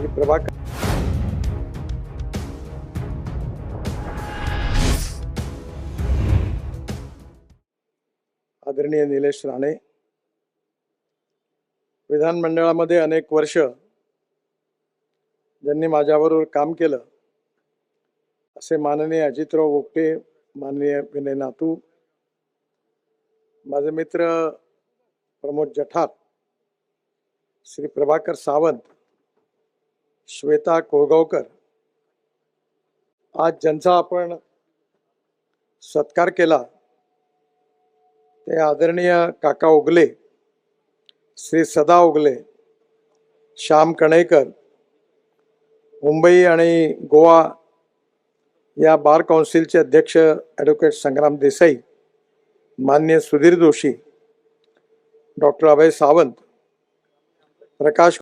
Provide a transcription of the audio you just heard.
श्री प्रभाकर आदरणीय निलेश राणे विधानमंडळामध्ये अनेक वर्ष ज्यांनी माझ्याबरोबर काम केलं असे माननीय अजितराव बोपटे माननीय विनय नातू माझे मित्र प्रमोद जठार श्री प्रभाकर सावंत श्वेता कोळगावकर. आज ज्यांचा आपण सत्कार केला ते आदरणीय काका ओगले श्री सदा ओगले श्याम कणेकर मुंबई आणि गोवा या बार काउन्सिलचे अध्यक्ष ॲडव्होकेट संग्राम देसाई मान्य सुधीर जोशी डॉक्टर अभय सावंत प्रकाश